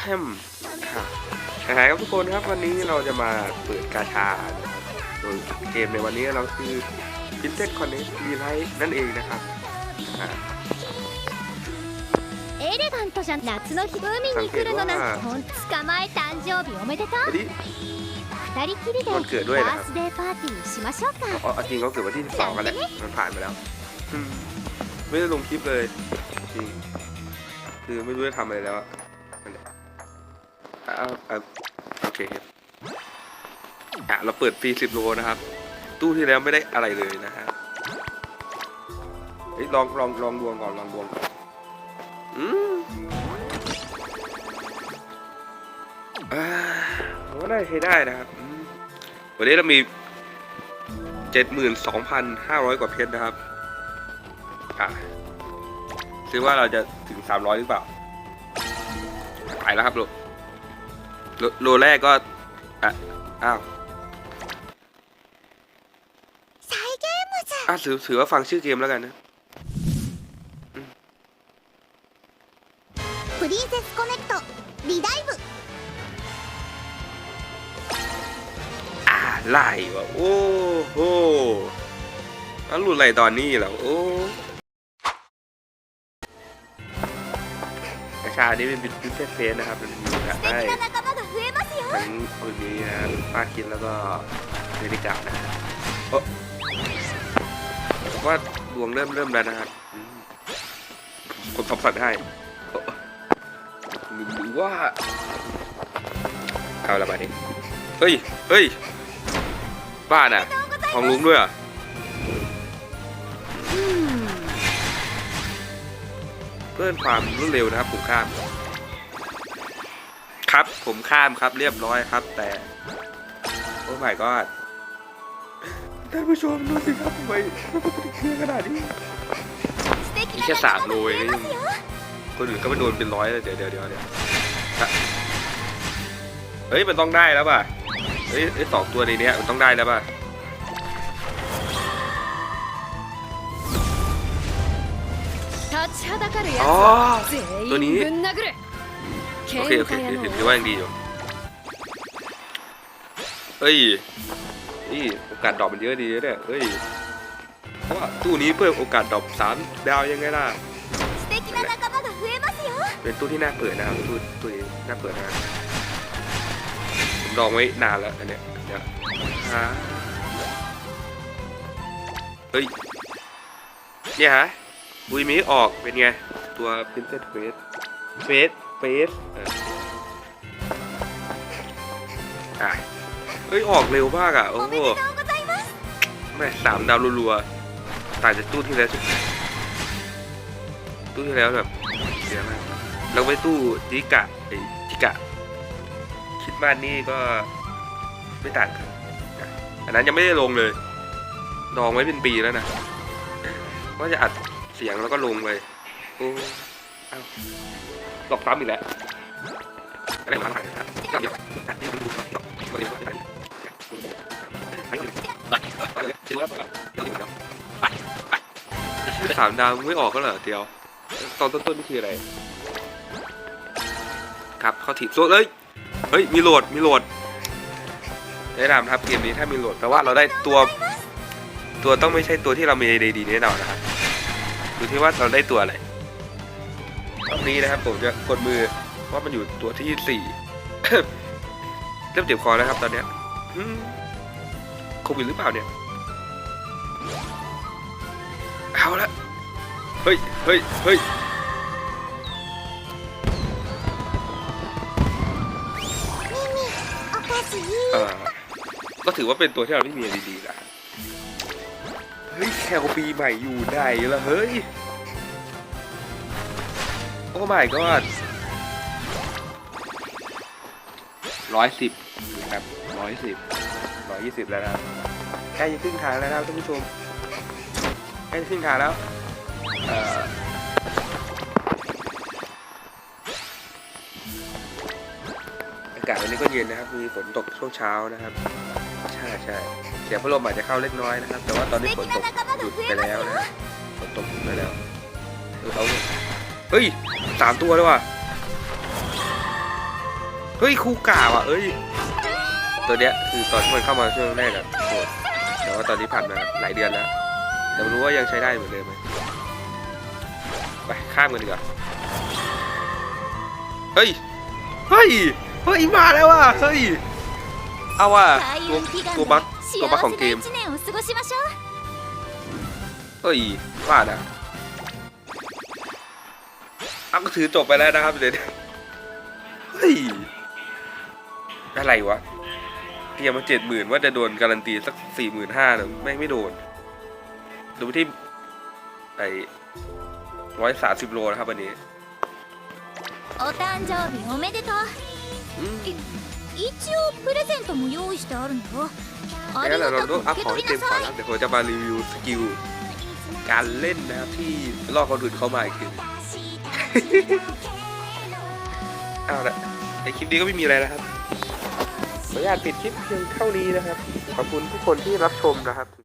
แฮมครับยังไงครับทุกคนครับวันนี้เราจะมาเปิดกาชานะครับโดยเกมในวันนี้เราคือ Princess Connect v l i g h t นั่นเองนะครับอ่า エレガントじゃん夏の日海に来るのなんてほん捕まえ誕生日おめでとう วันนี้ 二人きりでバวันเกิดด้วยนะครับ ースデーパーティーしましょうか อ๋อจริงเขาเกิดวันที่12กันแหละมันผ่านไปแล้วอืมไม่ได้ลงคลิปเลยจริงคือไม่รู้จะทำอะไรแล้วอะนั่นแหละ อ่าอ่าโอเคครับอะเราเปิดฟรี10โลนะครับ ตู้ที่แล้วไม่ได้อะไรเลยนะฮะเฮ้ยลองลองลองดวงก่อนลองดวงก่อนอืมอ่าผมว่าได้ใช้ได้นะครับวันนี้เรามีเจ็ดหมื่นสองพันห้าร้อยกว่าเพชรนะครับอะซื้อว่าเราจะถึงสามร้อยหรือเปล่า ไปแล้วครับลโล โลแรกก็ อ่ะ อ้าว 再ゲームじゃ อ่ะถือถือว่าฟังชื่อเกมแล้วกันนะ プリンセスコネクトリダイブ อ่าไล่วะโอ้โหแล้วหลุดอะไรตอนนี้เหรอโอ้ ชานี้เป็นบิวตี้เฟสนะครับเป็นยูนะได้ทั้งคนนี้นะป้าคินแล้วก็นาฬิกานะโอ้ว่าดวงเริ่มเริ่มแล้วนะครับคนทับสัตว์ให้หรือว่าเอาละมาดิเฮ้ยเฮ้ยบ้านอะของลุงด้วยอะ พิ่มความรวดเร็วนะครับผมข้าม ครับผมข้ามครับเรียบร้อยครับ แต่ โอ้ my god ท่านผู้ชมดูสิครับทำไมมันเครื่องขนาดนี้มีแค่สามโลยคนอื่นก็มาโดนเป็นร้อยเลยเดี๋ยวเดี๋ยวเดี๋ยวเดี๋ยวเฮ้ยมันต้องได้แล้วป่ะเฮ้ยสองตัวในนี้มันต้องได้แล้วป่ะ 立ちはだかる อ๋อ 全ตัวนี้ 員ぶん殴る โอเคโอเค 喧嘩屋 ถือ の ถือว่ายังดีอยู่เฮ้ยนี่โอกาสดรอปมันเยอะดีนะเนี่ยเฮ้ยเพราะว่าตู้นี้เพิ่มโอกาสดรอปสามดาวยังไงล่ะ 素敵な仲間が増えますよ เป็นตู้ที่น่าเปิดนะครับตู้ตู้นี้น่าเปิดนะผมลองไว้นานแล้วอันเนี้ยเดี๋ยวฮะเฮ้ยเนี่ยฮะ อุยมีออกเป็นไง ตัวพินเซตเฟสเฟสเฟส Face อะเอ้ย ออกเร็วมากอะ โอ้โหแม่สามดาวรัวๆต่างจากตู้ที่แล้วสุดตู้ที่แล้วแบบเสียมากเราไปตู้จิกะไอจิกะ คิดบ้านนี่ก็ไม่ต่างกันอันนั้นยังไม่ได้ลงเลย ดองไว้เป็นปีแล้วนะว่าจะอัด สียงแล้วก็ลงเลยโอ้เอ้าหลอกซ้ำอีกแล้วอะไรมาใหม่ครับสามดาวไม่ออกก็เหรอเดียว ตอนต้นๆนี่คืออะไร ครับเขาถีบโซ่เลยเฮ้ยมีโหลดมีโหลดแนะนำครับเกมนี้ถ้ามีโหลดแปลว่าเราได้ตัวตัวต้องไม่ใช่ตัวที่เรามีในดีแน่นอนนะครับ ดูที่ว่าเราได้ตัวอะไรรอบนี้นะครับผมจะกดมือเพราะมันอยู่ตัวที่สี่เริ่มเจ็บคอแล้วครับ ตอนเนี้ยโควิดหรือเปล่าเนี่ย เอาละ เฮ้ย เฮ้ย เฮ้ยก็ถือว่าเป็นตัวที่เราไม่มีดีๆนะครั ฮ้ยแคลปีใหม่อยู่ไหนล่ะเฮ้ย โอ้ my god ร้อยสิบครับร้อยสิบร้อยยี่สิบแล้วนะใกล้จะครึ่งทางแล้วนะท่านผู้ชมใกล้จะครึ่งทางแล้วเอ่ออากาศวันนี้ก็เย็นนะครับ มีฝนตกช่วงเช้านะครับ ใช่ใช่เสียงพัดลมอาจจะเข้าเล็กน้อยนะครับ แต่ว่าตอนนี้ฝนตกหยุดไปแล้วนะฝนตกหยุดไปแล้วเออเอาเฮ้ยสามตัวแล้วว่ะเฮ้ยคูกาว่ะเอ้ยตัวเนี้ยคือตอนที่มันเข้ามาช่วงแรกอะโหดแต่ว่าตอนนี้ผ่านมาหลายเดือนแล้วแต่ไม่รู้ว่ายังใช้ได้เหมือนเดิมไหมไปข้ามกันดีกว่าเฮ้ยเฮ้ยเฮ้ยมาแล้วว่ะเฮ้ย เอาว่ะ 開 ตัว 運祈願 ตัวบั๊ก で ตัว 幸 บั๊กของ せ เก な ม 一年を過ごしましょう เฮ้ยพลาดอ่ะเอาก็ถือจบไปแล้วนะครับเดี๋ยวเฮ้ย อะไรวะเตรียมมาเจ็ดหมื่นว่าจะโดนการันตีสักสี่หมื่นห้าแต่ไม่งไม่โดน ดูที่ไอ้ร้อยสามสิบโลนะครับวันนี้ お誕生日おめでとう อืม 一応プレゼントも用意してあるのよあり งั้นเรา が ลอง た ดู く อัพ 受け ของ 取 ให้ り เต็ な มก่อน さい นะครับเดี๋ยวผมจะมารีวิวสกิลการเล่นนะครับที่ลอกคนอื่นเข้ามาอีกที เอาละในคลิปนี้ก็ไม่มีอะไรแล้วครับขออนุญาตปิดคลิปเพียงเท่านี้นะครับ ขอบคุณทุกคนที่รับชมนะครับ